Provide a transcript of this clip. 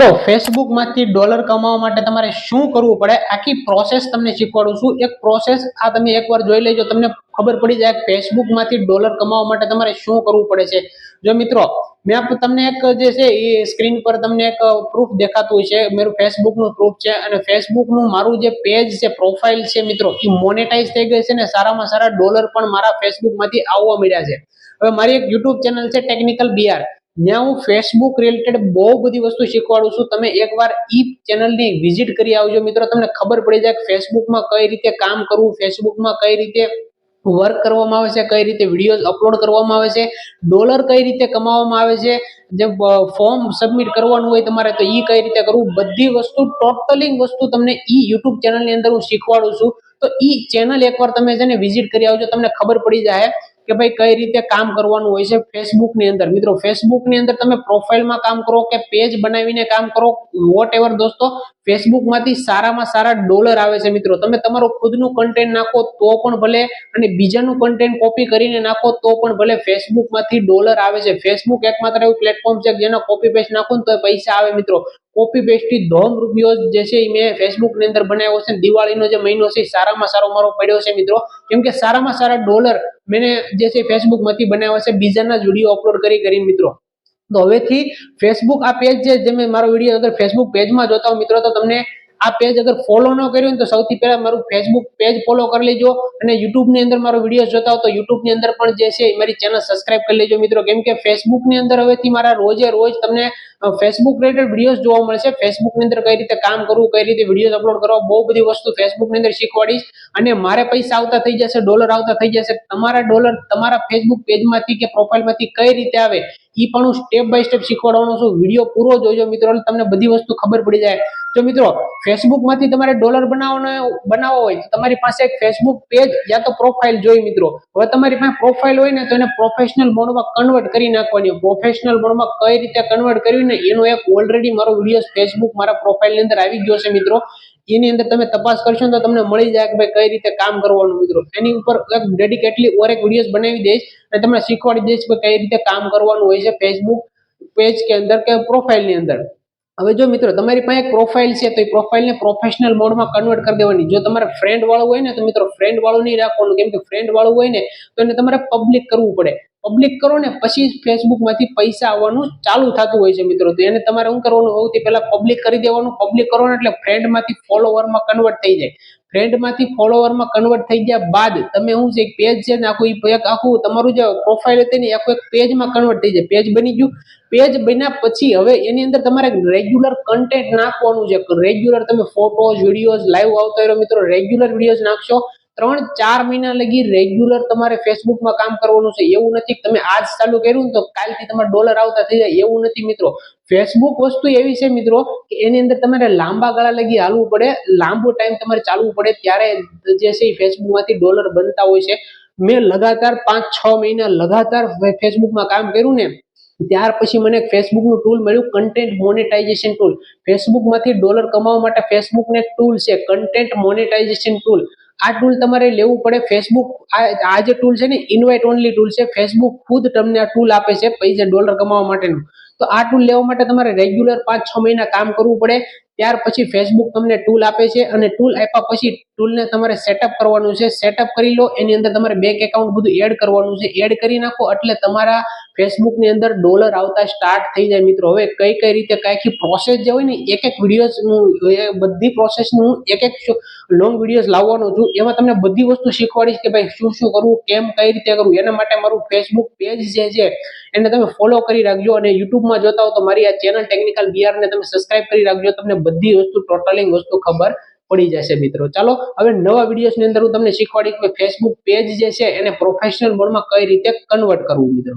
મિત્રો, ફેસબુકમાંથી ડોલર કમાવા માટે તમારે શું કરવું પડે? આખી પ્રોસેસ તમને શીખવાડું છું. એક પ્રોસેસ આ તમે એકવાર જોઈ લેજો, તમને ખબર પડી જાય ફેસબુકમાંથી ડોલર કમાવા માટે તમારે શું કરવું પડે છે. જો મિત્રો, મેં તમને એક જે છે એ સ્ક્રીન પર તમને એક પ્રૂફ દેખાતું છે. મારું ફેસબુકનું પ્રૂફ છે અને ફેસબુકનું મારું જે પેજ છે પ્રોફાઇલ છે મિત્રો, એ મોનેટાઈઝ થઈ ગઈ છે ને સારામાં સારા ડોલર પણ મારા ફેસબુકમાંથી આવવા મળ્યા છે. હવે મારી એક યુટ્યુબ ચેનલ છે, ટેકનિકલ બીઆર ત્યાં હું ફેસબુક રિલેટેડ બહુ બધી વસ્તુ શીખવાડું છું. તમે એકવાર ઈ ચેનલની વિઝિટ કરી આવજો મિત્રો. તમને ખબર પડી જાય કે ફેસબુકમાં કઈ રીતે કામ કરવું ફેસબુકમાં કઈ રીતે વર્ક કરવામાં આવે છે, કઈ રીતે વિડીયોઝ અપલોડ કરવામાં આવે છે ડોલર કઈ રીતે કમાવામાં આવે છે, જે ફોર્મ સબમિટ કરવાનું હોય તમારે તો ઈ કઈ રીતે કરવું, બધી વસ્તુ ટોટલી વસ્તુ તમને ઈ યુટ્યુબ ચેનલની અંદર હું શીખવાડું છું. તો ઈ ચેનલ એકવાર તમે છે ને વિઝિટ કરી આવજો, તમને ખબર પડી જાય. કે ભાઈ કઈ રીતે કામ કરવાનું હોય છે ફેસબુકની અંદર. મિત્રો ફેસબુકની અંદર તમે પ્રોફાઇલમાં કામ કરો કે પેજ બનાવીને કામ કરો વોટ એવર દોસ્તો ફેસબુકમાંથી સારામાં સારા ડોલર આવે છે મિત્રો. તમે તમારું ખુદનું કન્ટેન્ટ નાખો તો પણ ભલે અને બીજાનું કન્ટેન્ટ કોપી કરીને નાખો તો પણ ભલે ફેસબુકમાંથી ડોલર આવે છે. ફેસબુક એકમાત્ર એવું પ્લેટફોર્મ છે જેનો કોપી પેસ્ટ નાખો ને તો પૈસા આવે મિત્રો. કોપી પેસ્ટથી ધોમ રૂપિયો જે છે એ મેં ફેસબુકની અંદર બનાવ્યો છે દિવાળીનો જે મહિનો છે સારામાં સારો મારો પડ્યો છે મિત્રો. કેમ કે સારામાં સારા ડોલર મેં જે છે ફેસબુકમાંથી બનાવ્યા છે, બીજાના જ વીડિયો અપલોડ કરી કરીને મિત્રો. તો હવેથી ફેસબુક આ પેજ જે મેં મારો વીડિયો અગર ફેસબુક પેજમાં જોતા હો મિત્રો, તો તમને આ પેજ અગર ફોલો ન કર્યું તો સૌથી પહેલા મારું ફેસબુક પેજ ફોલો કરી લેજો અને યુટ્યુબની અંદર મારો વીડિયો જોતા હો તો યુટ્યુબની અંદર પણ જે છે મારી ચેનલ સબસ્ક્રાઇબ કરી લેજો. મિત્રો, કેમ કે ફેસબુકની અંદર હવેથી મારા રોજે રોજ તમને ફેસબુક રિલેટેડ વિડીયોઝ જોવા મળશે. ફેસબુકની અંદર કઈ રીતે કામ કરવું, કઈ રીતે વિડીયોઝ અપલોડ કરવા, બહુ બધી વસ્તુ ફેસબુકની અંદર શીખવાડીશ. અને મારે પૈસા આવતા થઈ જશે ડોલર આવતા થઈ જશે. તમારા ડોલર તમારા ફેસબુક પેજમાંથી કે પ્રોફાઇલમાંથી કઈ રીતે આવે એ પણ હું સ્ટેપ બાય સ્ટેપ શીખવાડવાનો છું. વીડિયો પૂરો જોજો મિત્રો તમને બધી વસ્તુ ખબર પડી જાય. તો મિત્રો ફેસબુકમાંથી તમારે ડોલર બનાવવાનો બનાવવો હોય, તો તમારી પાસે એક ફેસબુક પેજ યા તો પ્રોફાઇલ જોઈ મિત્રો. હવે તમારી પાસે પ્રોફાઇલ હોય ને, તો એને પ્રોફેશનલ મોડમાં કન્વર્ટ કરી નાખવાની. પ્રોફેશનલ મોડમાં કઈ રીતે કન્વર્ટ કર્યું ને, એનો એક ઓલરેડી મારો વીડિયો ફેસબુક મારા પ્રોફાઇલની અંદર આવી ગયો છે મિત્રો. એની અંદર તમે તપાસ કરશો તો તમને મળી જાય કે ભાઈ કઈ રીતે કામ કરવાનું મિત્રો. એની ઉપર એક ડેડિકેટલી ઓર એક વિડીયોઝ બનાવી દઈશ અને તમને શીખવાડી દઈશ કે કઈ રીતે કામ કરવાનું હોય છે ફેસબુક પેજ કે અંદર કે પ્રોફાઇલની અંદર. હવે જો મિત્રો, તમારી પાસે એક પ્રોફાઇલ છે, તો એ પ્રોફાઇલને પ્રોફેશનલ મોડમાં કન્વર્ટ કરી દેવાની. જો તમારે ફ્રેન્ડ વાળું હોય ને, તો મિત્રો ફ્રેન્ડ વાળું નહીં રાખવાનું. કેમ કે ફ્રેન્ડ વાળું હોય ને, તો એને તમારે પબ્લિક કરવું પડે. પબ્લિક કરો ને, પછી ફેસબુકમાંથી પૈસા આવવાનું ચાલુ થતું હોય છે મિત્રો. તો એને તમારે શું કરવાનું? સૌથી પહેલાં પબ્લિક કરી દેવાનું. પબ્લિક કરો ને એટલે ફ્રેન્ડમાંથી ફોલોવરમાં કન્વર્ટ થઈ જાય. ફ્રેન્ડમાંથી ફોલોવરમાં કન્વર્ટ થઈ ગયા બાદ તમે શું છે પેજ છે ને આખું એ એક આખું તમારું જે પ્રોફાઇલ હતી ને આખું એક પેજમાં કન્વર્ટ થઈ જાય. પેજ બની ગયું. પેજ બન્યા પછી હવે એની અંદર તમારે રેગ્યુલર કન્ટેન્ટ નાખવાનું છે. રેગ્યુલર તમે ફોટોઝ વિડીયોઝ લાઈવ આવતા રહ્યો મિત્રો રેગ્યુલર વિડીયોઝ નાખશો. ત્રણ, ચાર મહિના લગી રેગ્યુલર તમારે ફેસબુકમાં કામ કરવાનું છે, એવું નથી તમે આજ ચાલુ કર્યું ને તો કાલથી તમારે ડોલર આવતા થઈ જાય, એવું નથી મિત્રો. ફેસબુક વસ્તુ એવી છે મિત્રો કે એની અંદર તમારે લાંબા ગાળા લગી હાલવું પડે, લાંબો ટાઈમ તમારે ચાલવું પડે, ત્યારે જે છે એ ફેસબુકમાંથી ડોલર બનતા હોય છે. મેં લગાતાર પાંચ, છ મહિના લગાતાર ફેસબુકમાં કામ કર્યું ને, ત્યાર પછી મને ફેસબુકનું ટૂલ મળ્યું કન્ટેન્ટ મોનેટાઇઝેશન ટૂલ ફેસબુકમાંથી ડોલર કમાવા માટે ફેસબુકને ટૂલ છે કન્ટેન્ટ મોનેટાઇઝેશન ટૂલ આ ટૂલ તમારે લેવું પડે ફેસબુક આ જે ટૂલ છે ને ઇન્વાઇટ ઓનલી ટૂલ છે ફેસબુક ખુદ તમને આ ટૂલ આપે છે પૈસા ડોલર કમાવા માટેનું. તો આ ટૂલ લેવા માટે તમારે રેગ્યુલર પાંચ, છ મહિના કામ કરવું પડે. ત્યાર પછી ફેસબુક તમને ટૂલ આપે છે અને ટૂલ આપ્યા પછી ટૂલને તમારે સેટઅપ કરવાનું છે. સેટઅપ કરી લો, એની અંદર તમારે બેંક એકાઉન્ટ બધું એડ કરવાનું છે. એડ કરી નાખો એટલે તમારા ફેસબુકની અંદર ડોલર આવતા સ્ટાર્ટ થઈ જાય મિત્રો. હવે કઈ કઈ રીતે કઈ પ્રોસેસ જે હોય ને, એક એક વિડીયોઝનું બધી પ્રોસેસનું એક એક લોંગ વિડીયોઝ લાવવાનો છું. એમાં તમને બધી વસ્તુ શીખવાડીશ કે ભાઈ શું શું કરવું, કેમ કઈ રીતે કરવું. એના માટે મારું ફેસબુક પેજ જે છે, એને તમે ફોલો કરી રાખજો અને યુટ્યુબમાં જોતા હો તો મારી આ ચેનલ ટેકનિકલ ને તમે સબસ્ક્રાઇબ કરી રાખજો. તમને બધી વસ્તુ ટોટલિંગ વસ્તુ ખબર પડી જશે મિત્રો. ચાલો, હવે નવા વિડીયોઝની અંદર હું તમને શીખવાડીશ કે ફેસબુક પેજ જે છે એને પ્રોફેશનલ મોડમાં કઈ રીતે કન્વર્ટ કરવું મિત્રો?